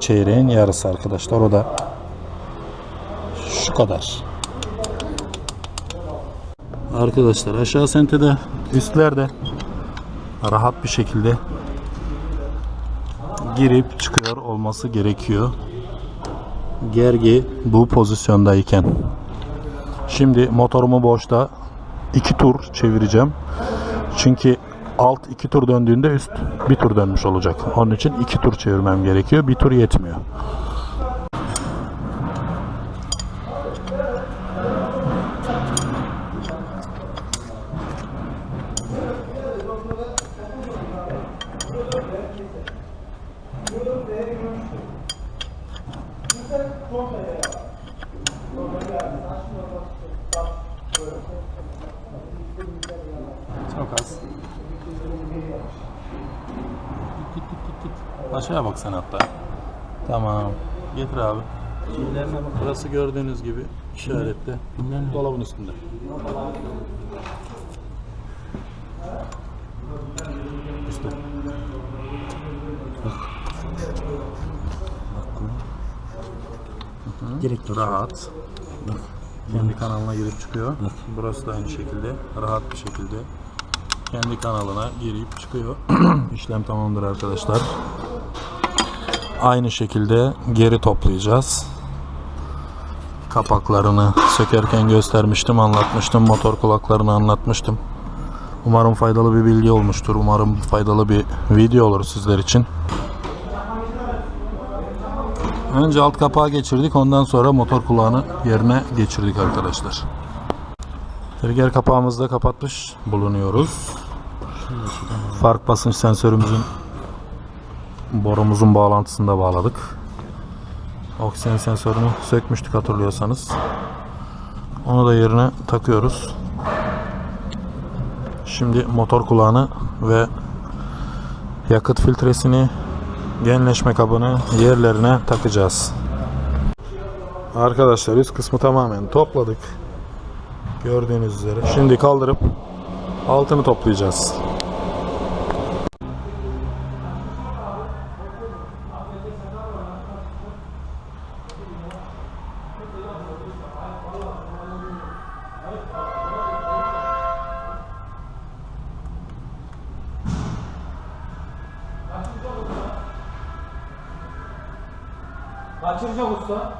çeyreğin yarısı arkadaşlar. O da şu kadar. Arkadaşlar aşağı sentede üstlerde rahat bir şekilde girip çıkıyor olması gerekiyor. Gergi bu pozisyondayken. Şimdi motorumu boşta iki tur çevireceğim. Çünkü alt iki tur döndüğünde üst bir tur dönmüş olacak. Onun için iki tur çevirmem gerekiyor. Bir tur yetmiyor. Git. Aşağıya bak sen hatta. Tamam. Getir abi. Burası gördüğünüz gibi işaretli. Dolabın üstünde. Üstte. Direkt Rahat. Kendi kanalına girip çıkıyor. Burası da aynı şekilde rahat bir şekilde kendi kanalına girip çıkıyor. İşlem tamamdır arkadaşlar. Aynı şekilde geri toplayacağız. Kapaklarını sökerken göstermiştim, anlatmıştım. Motor kulaklarını anlatmıştım. Umarım faydalı bir bilgi olmuştur. Umarım faydalı bir video olur sizler için. Önce alt kapağı geçirdik. Ondan sonra motor kulağını yerine geçirdik arkadaşlar. Trigger kapağımızı da kapatmış bulunuyoruz. Fark basınç sensörümüzün borumuzun bağlantısını da bağladık. Oksijen sensörünü sökmüştük hatırlıyorsanız. Onu da yerine takıyoruz. Şimdi motor kulağını ve yakıt filtresini genleşme kabını yerlerine takacağız. Arkadaşlar üst kısmı tamamen topladık. Gördüğünüz üzere. Şimdi kaldırıp altını toplayacağız. 아, 같이 주자고 있어.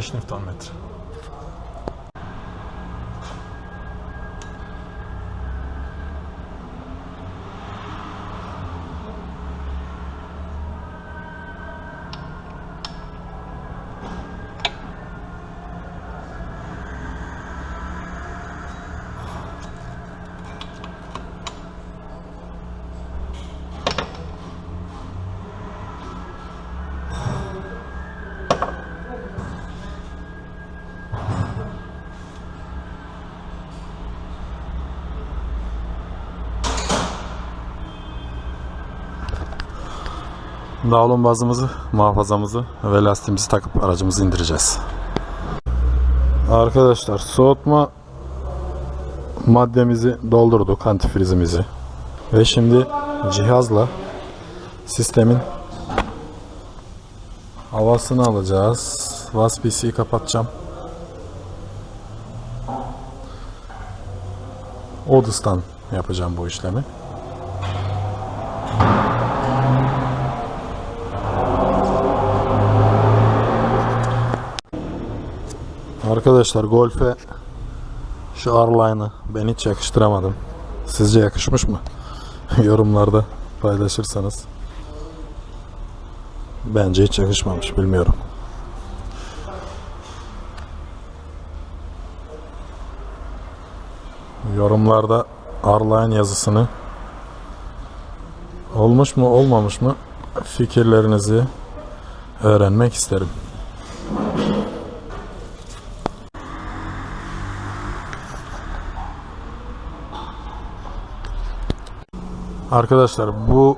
Zeitschrift an damit. Dağılım bazımızı, muhafazamızı ve lastiğimizi takıp aracımızı indireceğiz. Arkadaşlar soğutma maddemizi doldurduk antifrizimizi. Ve şimdi cihazla sistemin havasını alacağız. VASPC'yi kapatacağım. Odis'tan yapacağım bu işlemi. Arkadaşlar Golf'e şu R-Line'ı ben hiç yakıştıramadım. Sizce yakışmış mı? Yorumlarda paylaşırsanız. Bence hiç yakışmamış bilmiyorum. Yorumlarda R-Line yazısını olmuş mu olmamış mı fikirlerinizi öğrenmek isterim. Arkadaşlar bu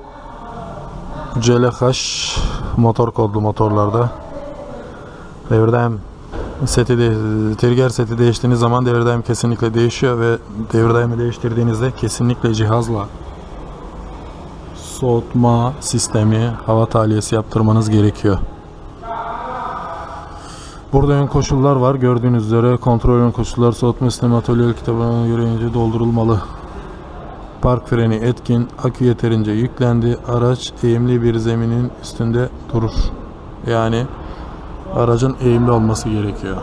CLH motor kodlu motorlarda devirdaim seti de, trigger seti değiştiğiniz zaman devirdaim kesinlikle değişiyor ve devirdaimi değiştirdiğinizde kesinlikle cihazla soğutma sistemi hava tahliyesi yaptırmanız gerekiyor. Burada ön koşullar var. Gördüğünüz üzere kontrol ön koşullar soğutma sistemi atölye kitabına göre doldurulmalı. Park freni etkin, akü yeterince yüklendi, araç eğimli bir zeminin üstünde durur. Yani aracın eğimli olması gerekiyor.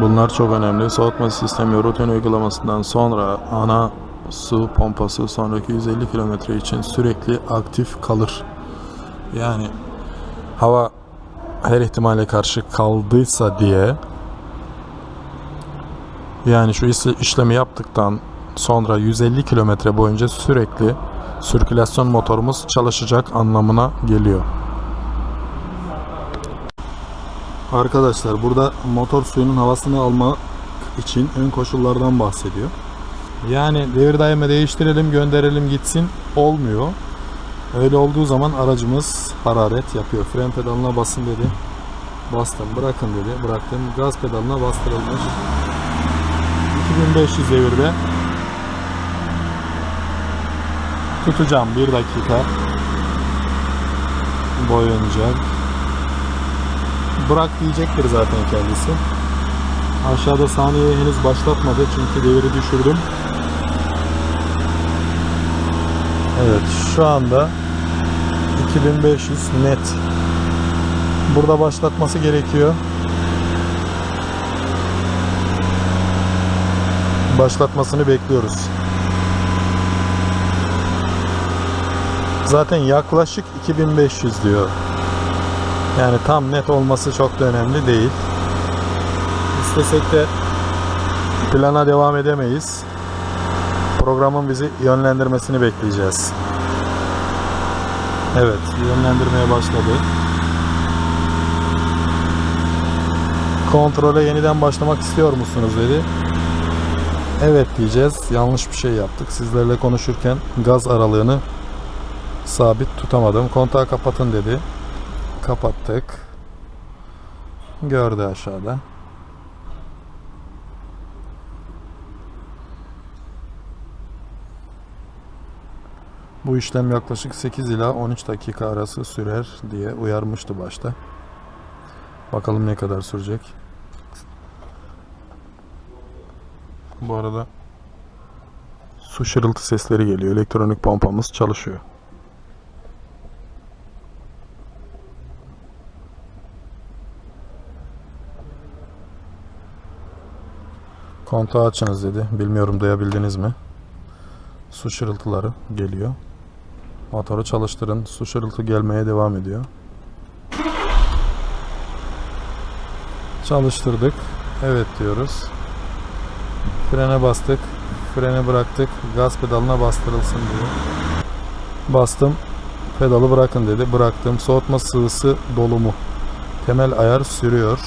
Bunlar çok önemli. Soğutma sistemi rutin uygulamasından sonra ana su pompası sonraki 150 kilometre için sürekli aktif kalır. Yani hava her ihtimale karşı kaldıysa diye yani şu işlemi yaptıktan sonra 150 kilometre boyunca sürekli sirkülasyon motorumuz çalışacak anlamına geliyor. Arkadaşlar burada motor suyunun havasını almak için ön koşullardan bahsediyor. Yani devir daimi değiştirelim gönderelim gitsin olmuyor. Öyle olduğu zaman aracımız hararet yapıyor. Fren pedalına basın dedi. Bastım bırakın dedi. Bıraktım. Gaz pedalına bastırılmış. 2500 devirde. Tutacağım bir dakika. Boyunca. Bırak diyecektir zaten kendisi. Aşağıda saniye henüz başlatmadı çünkü deviri düşürdüm. Evet şu anda 2500 net. Burada başlatması gerekiyor başlatmasını bekliyoruz. Zaten yaklaşık 2500 diyor. Yani tam net olması çok da önemli değil. İstesek de plana devam edemeyiz. Programın bizi yönlendirmesini bekleyeceğiz. Evet, yönlendirmeye başladı. Kontrole yeniden başlamak istiyor musunuz dedi. Evet diyeceğiz. Yanlış bir şey yaptık. Sizlerle konuşurken gaz aralığını sabit tutamadım. Kontağı kapatın dedi. Kapattık. Gördü aşağıda. Bu işlem yaklaşık 8 ila 13 dakika arası sürer diye uyarmıştı başta. Bakalım ne kadar sürecek. Bu arada su şırıltı sesleri geliyor. Elektronik pompamız çalışıyor. Kontağı açınız dedi. Bilmiyorum duyabildiniz mi? Su şırıltıları geliyor. Motoru çalıştırın. Su şırıltı gelmeye devam ediyor. Çalıştırdık. Evet diyoruz. Frene bastık. Freni bıraktık. Gaz pedalına bastırılsın diyor. Bastım. Pedalı bırakın dedi. Bıraktım. Soğutma sıvısı dolumu. Temel ayar sürüyor.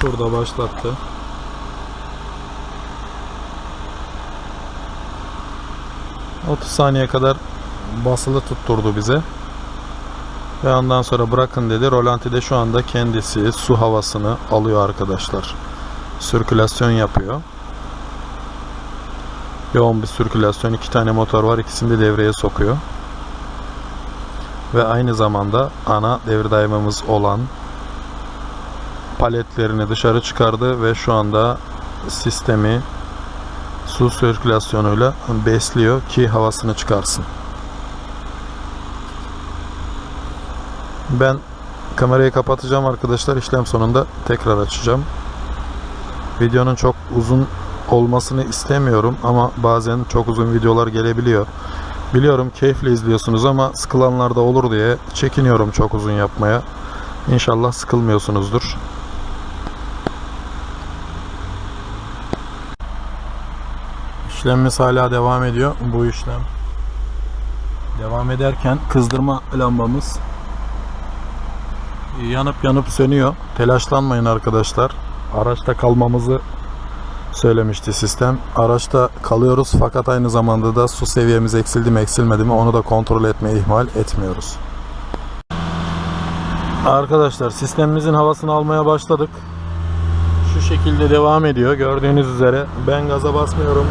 Şurada başlattı. ...30 saniye kadar basılı tutturdu bize. Ve ondan sonra bırakın dedi. Rolanti de şu anda kendisi su havasını alıyor arkadaşlar. Sirkülasyon yapıyor. Yoğun bir sirkülasyon. iki tane motor var. İkisini de devreye sokuyor. Ve aynı zamanda ana devir daimimiz olan paletlerini dışarı çıkardı ve şu anda sistemi su sirkülasyonuyla besliyor ki havasını çıkarsın. Ben kamerayı kapatacağım arkadaşlar. İşlem sonunda tekrar açacağım. Videonun çok uzun olmasını istemiyorum ama bazen çok uzun videolar gelebiliyor. Biliyorum keyifle izliyorsunuz ama sıkılanlar da olur diye çekiniyorum çok uzun yapmaya. İnşallah sıkılmıyorsunuzdur. İşlemimiz hala devam ediyor. Bu işlem devam ederken kızdırma lambamız yanıp yanıp sönüyor. Telaşlanmayın arkadaşlar. Araçta kalmamızı söylemişti sistem. Araçta kalıyoruz fakat aynı zamanda da su seviyemiz eksildi mi eksilmedi mi onu da kontrol etmeyi ihmal etmiyoruz. Arkadaşlar sistemimizin havasını almaya başladık. Şu şekilde devam ediyor. Gördüğünüz üzere ben gaza basmıyorum.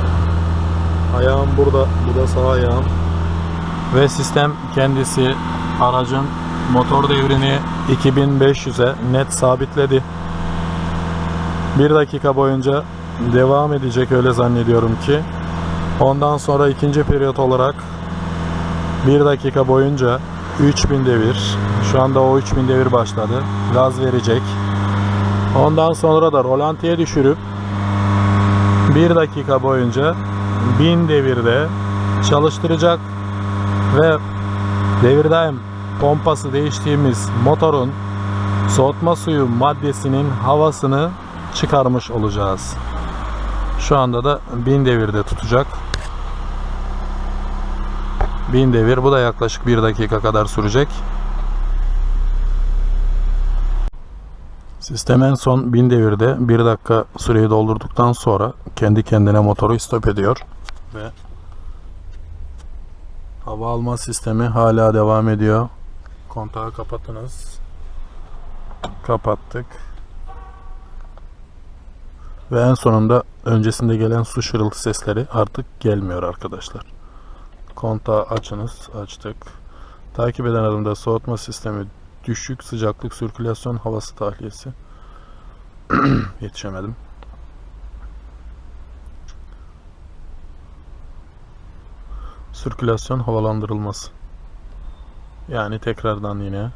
Ayağım burada. Bu da sağ ayağım. Ve sistem kendisi aracın motor devrini 2500'e net sabitledi. Bir dakika boyunca devam edecek öyle zannediyorum ki. Ondan sonra ikinci periyot olarak bir dakika boyunca 3000 devir. Şu anda o 3000 devir başladı. Gaz verecek. Ondan sonra da rolantiye düşürüp bir dakika boyunca 1000 devirde çalıştıracak ve devir daim pompası değiştiğimiz motorun soğutma suyu maddesinin havasını çıkarmış olacağız. Şu anda da 1000 devirde tutacak. 1000 devir bu da yaklaşık 1 dakika kadar sürecek. Sistem en son 1000 devirde 1 dakika süreyi doldurduktan sonra kendi kendine motoru stop ediyor ve hava alma sistemi hala devam ediyor. Kontağı kapatınız. Kapattık. Ve en sonunda öncesinde gelen su şırıltı sesleri artık gelmiyor arkadaşlar. Kontağı açınız. Açtık. Takip eden adımda soğutma sistemi düşük sıcaklık sirkülasyon havası tahliyesi. Yetişemedim. Sirkülasyon havalandırılması. Yani tekrardan yine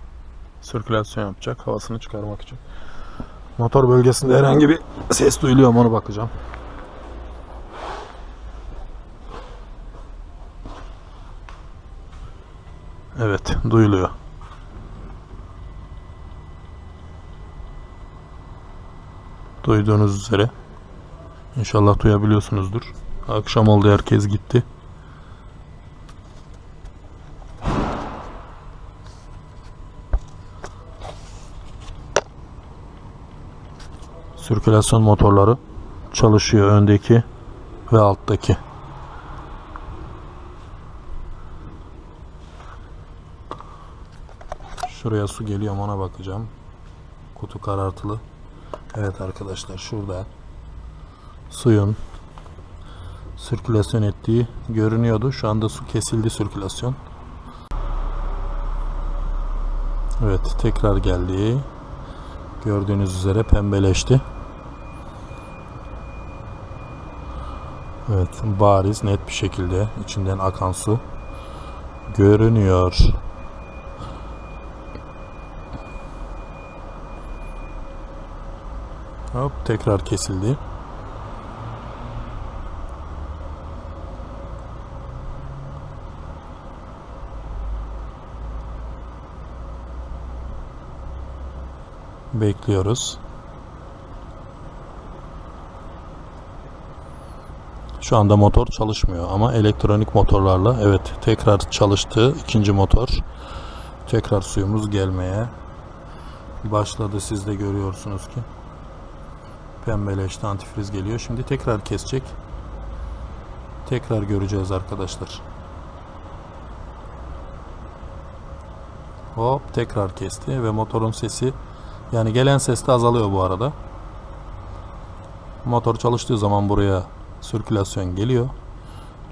sirkülasyon yapacak havasını çıkarmak için. Motor bölgesinde herhangi bir ses duyuluyor mu ona bakacağım. Evet, duyuluyor. Duyduğunuz üzere. İnşallah duyabiliyorsunuzdur. Akşam oldu herkes gitti. Sirkülasyon motorları çalışıyor öndeki ve alttaki. Şuraya su geliyor ona bakacağım. Kutu karartılı. Evet arkadaşlar şurada suyun sirkülasyon ettiği görünüyordu. Şu anda su kesildi sirkülasyon. Evet tekrar geldi. Gördüğünüz üzere pembeleşti. Evet bariz net bir şekilde içinden akan su görünüyor. Hop tekrar kesildi. Bekliyoruz. Şu anda motor çalışmıyor ama elektronik motorlarla evet tekrar çalıştı ikinci motor. Tekrar suyumuz gelmeye başladı siz de görüyorsunuz ki. Pembeleşti antifriz geliyor. Şimdi tekrar kesecek. Tekrar göreceğiz arkadaşlar. Hop tekrar kesti ve motorun sesi yani gelen ses de azalıyor bu arada. Motor çalıştığı zaman buraya sirkülasyon geliyor.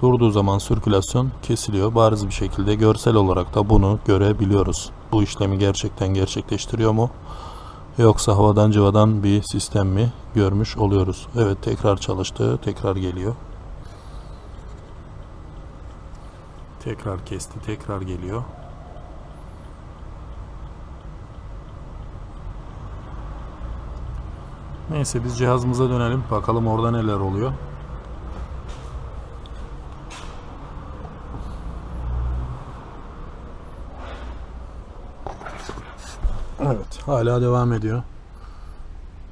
Durduğu zaman sirkülasyon kesiliyor. Bariz bir şekilde görsel olarak da bunu görebiliyoruz. Bu işlemi gerçekten gerçekleştiriyor mu? Yoksa havadan cıvadan bir sistem mi görmüş oluyoruz. Evet tekrar çalıştı. Tekrar geliyor. Tekrar kesti. Tekrar geliyor. Neyse biz cihazımıza dönelim. Bakalım orada neler oluyor. Evet hala devam ediyor.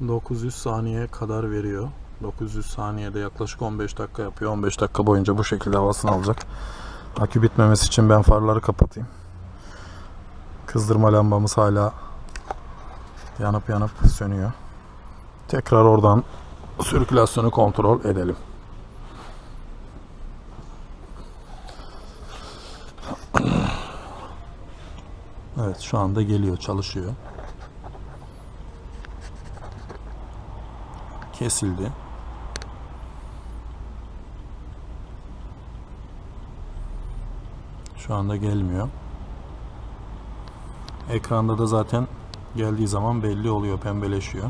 900 saniye kadar veriyor. 900 saniyede yaklaşık 15 dakika yapıyor. 15 dakika boyunca bu şekilde havasını alacak. Akü bitmemesi için ben farları kapatayım. Kızdırma lambamız hala yanıp yanıp sönüyor. Tekrar oradan sirkülasyonu kontrol edelim. Evet şu anda geliyor çalışıyor. Kesildi. Şu anda gelmiyor. Ekranda da zaten geldiği zaman belli oluyor, pembeleşiyor.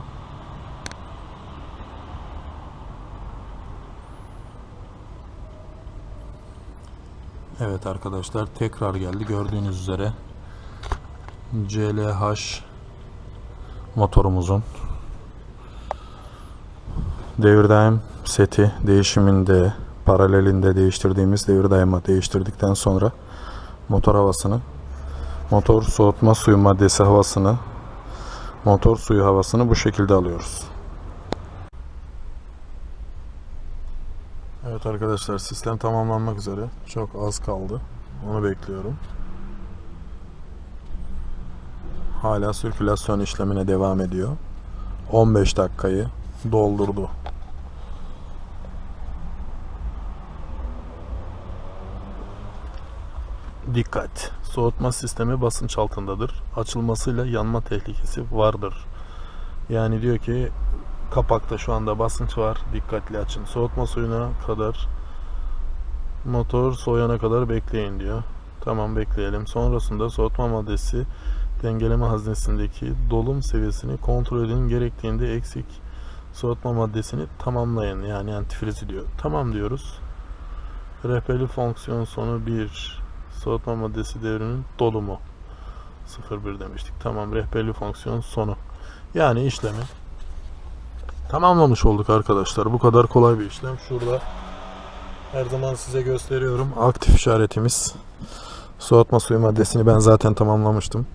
Evet arkadaşlar tekrar geldi. Gördüğünüz üzere CLH motorumuzun devir daim seti değişiminde paralelinde değiştirdiğimiz devir daima değiştirdikten sonra motor havasını motor soğutma suyu maddesi havasını motor suyu havasını bu şekilde alıyoruz. Evet arkadaşlar sistem tamamlanmak üzere. Çok az kaldı. Onu bekliyorum. Hala sirkülasyon işlemine devam ediyor. 15 dakikayı doldurdu. Dikkat! Soğutma sistemi basınç altındadır. Açılmasıyla yanma tehlikesi vardır. Yani diyor ki kapakta şu anda basınç var. Dikkatli açın. Soğutma suyuna kadar motor soğuyana kadar bekleyin diyor. Tamam bekleyelim. Sonrasında soğutma maddesi dengeleme haznesindeki dolum seviyesini kontrol edin. Gerektiğinde eksik soğutma maddesini tamamlayın. Yani antifrizi diyor. Tamam diyoruz. Rehberli fonksiyon sonu 1 soğutma maddesi devrinin dolumu 01 demiştik. Tamam rehberli fonksiyon sonu. Yani işlemi tamamlamış olduk arkadaşlar. Bu kadar kolay bir işlem. Şurada her zaman size gösteriyorum. Aktif işaretimiz. Soğutma suyu maddesini ben zaten tamamlamıştım.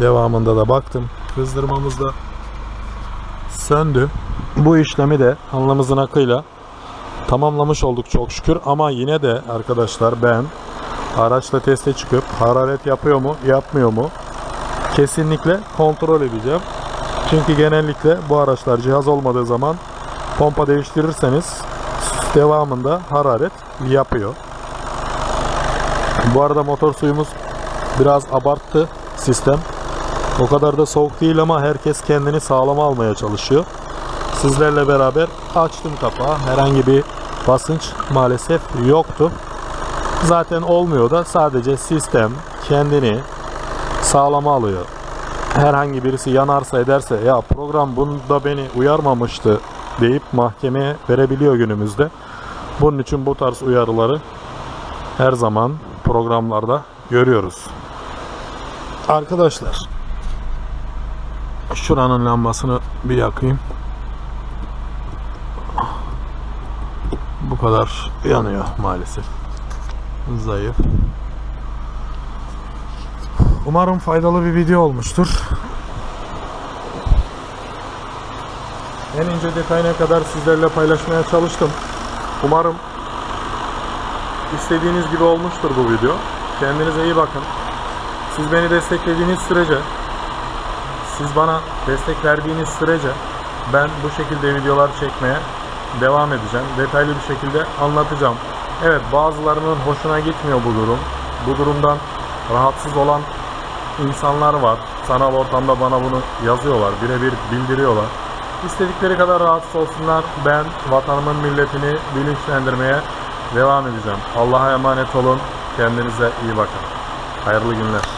Devamında da baktım. Kızdırmamız da söndü. Bu işlemi de alnımızın akıyla tamamlamış olduk çok şükür. Ama yine de arkadaşlar ben araçla teste çıkıp hararet yapıyor mu yapmıyor mu kesinlikle kontrol edeceğim. Çünkü genellikle bu araçlar cihaz olmadığı zaman pompa değiştirirseniz devamında hararet yapıyor. Bu arada motor suyumuz biraz abarttı sistem. O kadar da soğuk değil ama herkes kendini sağlama almaya çalışıyor. Sizlerle beraber açtım kapağı. Herhangi bir basınç maalesef yoktu. Zaten olmuyor da sadece sistem kendini sağlama alıyor. Herhangi birisi yanarsa ederse ya program bunda beni uyarmamıştı deyip mahkemeye verebiliyor günümüzde. Bunun için bu tarz uyarıları her zaman programlarda görüyoruz. Arkadaşlar şuranın lambasını bir yakayım. Bu kadar yanıyor maalesef. Zayıf. Umarım faydalı bir video olmuştur. En ince detayına kadar sizlerle paylaşmaya çalıştım. Umarım istediğiniz gibi olmuştur bu video. Kendinize iyi bakın. Siz beni desteklediğiniz sürece, siz bana destek verdiğiniz sürece ben bu şekilde videolar çekmeye devam edeceğim. Detaylı bir şekilde anlatacağım. Evet bazılarının hoşuna gitmiyor bu durum. Bu durumdan rahatsız olan insanlar var. Sanal ortamda bana bunu yazıyorlar. Birebir bildiriyorlar. İstedikleri kadar rahatsız olsunlar. Ben vatanımın milletini bilinçlendirmeye devam edeceğim. Allah'a emanet olun. Kendinize iyi bakın. Hayırlı günler.